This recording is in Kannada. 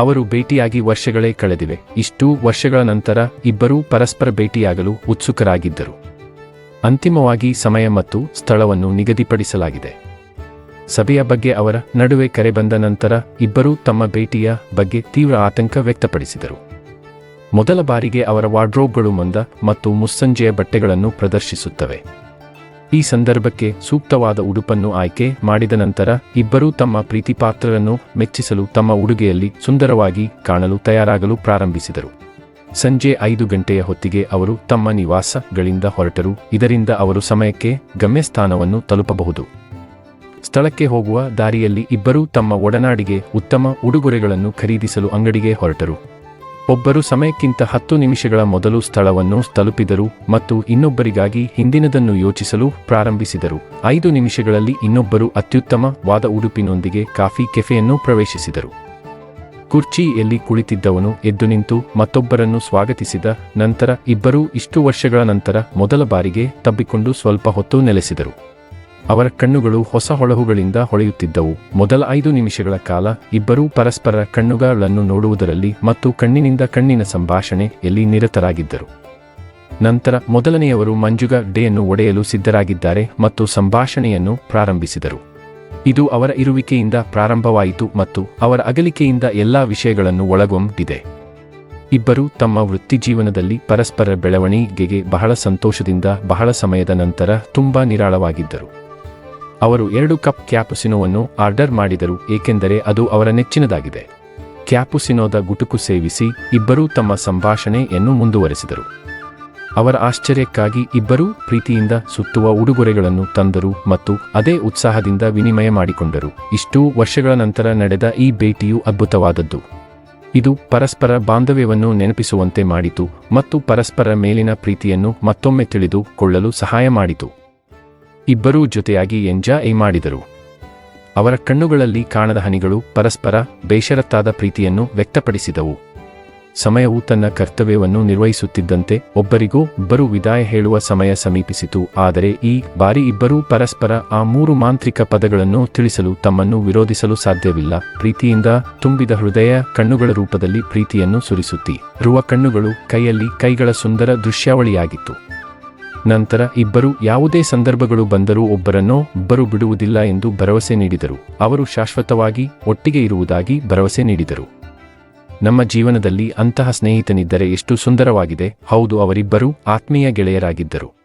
ಅವರು ಭೇಟಿಯಾಗಿ ವರ್ಷಗಳೇ ಕಳೆದಿವೆ. ಇಷ್ಟೂ ವರ್ಷಗಳ ನಂತರ ಇಬ್ಬರೂ ಪರಸ್ಪರ ಭೇಟಿಯಾಗಲು ಉತ್ಸುಕರಾಗಿದ್ದರು. ಅಂತಿಮವಾಗಿ ಸಮಯ ಮತ್ತು ಸ್ಥಳವನ್ನು ನಿಗದಿಪಡಿಸಲಾಗಿದೆ. ಸಭೆಯ ಬಗ್ಗೆ ಅವರ ನಡುವೆ ಕರೆ ಬಂದ ನಂತರ ಇಬ್ಬರೂ ತಮ್ಮ ಭೇಟಿಯ ಬಗ್ಗೆ ತೀವ್ರ ಆತಂಕ ವ್ಯಕ್ತಪಡಿಸಿದರು. ಮೊದಲ ಬಾರಿಗೆ ಅವರ ವಾರ್ಡ್ರೋಬ್ಗಳು ಮಂದ ಮತ್ತು ಮುಸ್ಸಂಜೆಯ ಬಟ್ಟೆಗಳನ್ನು ಪ್ರದರ್ಶಿಸುತ್ತವೆ. ಈ ಸಂದರ್ಭಕ್ಕೆ ಸೂಕ್ತವಾದ ಉಡುಪನ್ನು ಆಯ್ಕೆ ಮಾಡಿದ ನಂತರ ಇಬ್ಬರೂ ತಮ್ಮ ಪ್ರೀತಿಪಾತ್ರರನ್ನು ಮೆಚ್ಚಿಸಲು ತಮ್ಮ ಉಡುಗೆಯಲ್ಲಿ ಸುಂದರವಾಗಿ ಕಾಣಲು ತಯಾರಾಗಲು ಪ್ರಾರಂಭಿಸಿದರು. ಸಂಜೆ ಐದು ಗಂಟೆಯ ಹೊತ್ತಿಗೆ ಅವರು ತಮ್ಮ ನಿವಾಸಗಳಿಂದ ಹೊರಟರು. ಇದರಿಂದ ಅವರು ಸಮಯಕ್ಕೆ ಗಮ್ಯಸ್ಥಾನವನ್ನು ತಲುಪಬಹುದು. ಸ್ಥಳಕ್ಕೆ ಹೋಗುವ ದಾರಿಯಲ್ಲಿ ಇಬ್ಬರೂ ತಮ್ಮ ಒಡನಾಡಿಗೆ ಉತ್ತಮ ಉಡುಗೊರೆಗಳನ್ನು ಖರೀದಿಸಲು ಅಂಗಡಿಗೆ ಹೊರಟರು. ಒಬ್ಬರು ಸಮಯಕ್ಕಿಂತ ಹತ್ತು ನಿಮಿಷಗಳ ಮೊದಲು ಸ್ಥಳವನ್ನು ತಲುಪಿದರು ಮತ್ತು ಇನ್ನೊಬ್ಬರಿಗಾಗಿ ಹಿಂದಿನದನ್ನು ಯೋಚಿಸಲು ಪ್ರಾರಂಭಿಸಿದರು. ಐದು ನಿಮಿಷಗಳಲ್ಲಿ ಇನ್ನೊಬ್ಬರು ಅತ್ಯುತ್ತಮವಾದ ಉಡುಪಿನೊಂದಿಗೆ ಕಾಫಿ ಕೆಫೆಯನ್ನು ಪ್ರವೇಶಿಸಿದರು. ಕುರ್ಚಿಯಲ್ಲಿ ಕುಳಿತಿದ್ದವನು ಎದ್ದು ನಿಂತು ಮತ್ತೊಬ್ಬರನ್ನು ಸ್ವಾಗತಿಸಿದ ನಂತರ ಇಬ್ಬರೂ ಇಷ್ಟು ವರ್ಷಗಳ ನಂತರ ಮೊದಲ ಬಾರಿಗೆ ತಬ್ಬಿಕೊಂಡು ಸ್ವಲ್ಪ ಹೊತ್ತು ನೆಲೆಸಿದರು. ಅವರ ಕಣ್ಣುಗಳು ಹೊಸ ಹೊಳಹುಗಳಿಂದ ಹೊಳೆಯುತ್ತಿದ್ದವು. ಮೊದಲ ಐದು ನಿಮಿಷಗಳ ಕಾಲ ಇಬ್ಬರೂ ಪರಸ್ಪರ ಕಣ್ಣುಗಳನ್ನು ನೋಡುವುದರಲ್ಲಿ ಮತ್ತು ಕಣ್ಣಿನಿಂದ ಕಣ್ಣಿನ ಸಂಭಾಷಣೆಯಲ್ಲಿ ನಿರತರಾಗಿದ್ದರು. ನಂತರ ಮೊದಲನೆಯವರು ಮಂಜುಗ ಡೇಯನ್ನು ಒಡೆಯಲು ಸಿದ್ಧರಾಗಿದ್ದಾರೆ ಮತ್ತು ಸಂಭಾಷಣೆಯನ್ನು ಪ್ರಾರಂಭಿಸಿದರು. ಇದು ಅವರ ಇರುವಿಕೆಯಿಂದ ಪ್ರಾರಂಭವಾಯಿತು ಮತ್ತು ಅವರ ಅಗಲಿಕೆಯಿಂದ ಎಲ್ಲಾ ವಿಷಯಗಳನ್ನು ಒಳಗೊಂಡಿದೆ. ಇಬ್ಬರು ತಮ್ಮ ವೃತ್ತಿಜೀವನದಲ್ಲಿ ಪರಸ್ಪರ ಬೆಳವಣಿಗೆಗೆ ಬಹಳ ಸಂತೋಷದಿಂದ ಬಹಳ ಸಮಯದ ನಂತರ ತುಂಬಾ ನಿರಾಳವಾಗಿದ್ದರು. ಅವರು ಎರಡು ಕಪ್ ಕ್ಯಾಪುಸಿನೋವನ್ನು ಆರ್ಡರ್ ಮಾಡಿದರು, ಏಕೆಂದರೆ ಅದು ಅವರ ನೆಚ್ಚಿನದಾಗಿದೆ. ಕ್ಯಾಪುಸಿನೋದ ಗುಟುಕು ಸೇವಿಸಿ ಇಬ್ಬರೂ ತಮ್ಮ ಸಂಭಾಷಣೆಯನ್ನು ಮುಂದುವರೆಸಿದರು. ಅವರ ಆಶ್ಚರ್ಯಕ್ಕಾಗಿ ಇಬ್ಬರೂ ಪ್ರೀತಿಯಿಂದ ಸುತ್ತುವ ಉಡುಗೊರೆಗಳನ್ನು ತಂದರು ಮತ್ತು ಅದೇ ಉತ್ಸಾಹದಿಂದ ವಿನಿಮಯ ಮಾಡಿಕೊಂಡರು. ಇಷ್ಟೂ ವರ್ಷಗಳ ನಂತರ ನಡೆದ ಈ ಭೇಟಿಯು ಅದ್ಭುತವಾದದ್ದು. ಇದು ಪರಸ್ಪರ ಬಾಂಧವ್ಯವನ್ನು ನೆನಪಿಸುವಂತೆ ಮಾಡಿತು ಮತ್ತು ಪರಸ್ಪರ ಮೇಲಿನ ಪ್ರೀತಿಯನ್ನು ಮತ್ತೊಮ್ಮೆ ತಿಳಿದುಕೊಳ್ಳಲು ಸಹಾಯ ಮಾಡಿತು. ಇಬ್ಬರೂ ಜೊತೆಯಾಗಿ ಎಂಜಾಯ್ ಮಾಡಿದರು. ಅವರ ಕಣ್ಣುಗಳಲ್ಲಿ ಕಾಣದ ಹನಿಗಳು ಪರಸ್ಪರ ಬೇಷರತ್ತಾದ ಪ್ರೀತಿಯನ್ನು ವ್ಯಕ್ತಪಡಿಸಿದವು. ಸಮಯವು ತನ್ನ ಕರ್ತವ್ಯವನ್ನು ನಿರ್ವಹಿಸುತ್ತಿದ್ದಂತೆ ಒಬ್ಬರಿಗೂ ಇಬ್ಬರು ವಿದಾಯ ಹೇಳುವ ಸಮಯ ಸಮೀಪಿಸಿತು, ಆದರೆ ಈ ಬಾರಿ ಇಬ್ಬರೂ ಪರಸ್ಪರ ಆ ಮೂರು ಮಾಂತ್ರಿಕ ಪದಗಳನ್ನು ತಿಳಿಸಲು ತಮ್ಮನ್ನು ವಿರೋಧಿಸಲು ಸಾಧ್ಯವಿಲ್ಲ. ಪ್ರೀತಿಯಿಂದ ತುಂಬಿದ ಹೃದಯ ಕಣ್ಣುಗಳ ರೂಪದಲ್ಲಿ ಪ್ರೀತಿಯನ್ನು ಸುರಿಸುತ್ತಿ. ರುವ ಕಣ್ಣುಗಳು ಕೈಯಲ್ಲಿ ಕೈಗಳ ಸುಂದರ ದೃಶ್ಯಾವಳಿಯಾಗಿತ್ತು. ನಂತರ ಇಬ್ಬರು ಯಾವುದೇ ಸಂದರ್ಭಗಳು ಬಂದರೂ ಒಬ್ಬರನ್ನೋ ಒಬ್ಬರು ಬಿಡುವುದಿಲ್ಲ ಎಂದು ಭರವಸೆ ನೀಡಿದರು. ಅವರು ಶಾಶ್ವತವಾಗಿ ಒಟ್ಟಿಗೆ ಇರುವುದಾಗಿ ಭರವಸೆ ನೀಡಿದರು. ನಮ್ಮ ಜೀವನದಲ್ಲಿ ಅಂತಹ ಸ್ನೇಹಿತನಿದ್ದರೆ ಎಷ್ಟು ಸುಂದರವಾಗಿದೆ. ಹೌದು, ಅವರಿಬ್ಬರೂ ಆತ್ಮೀಯ ಗೆಳೆಯರಾಗಿದ್ದರು.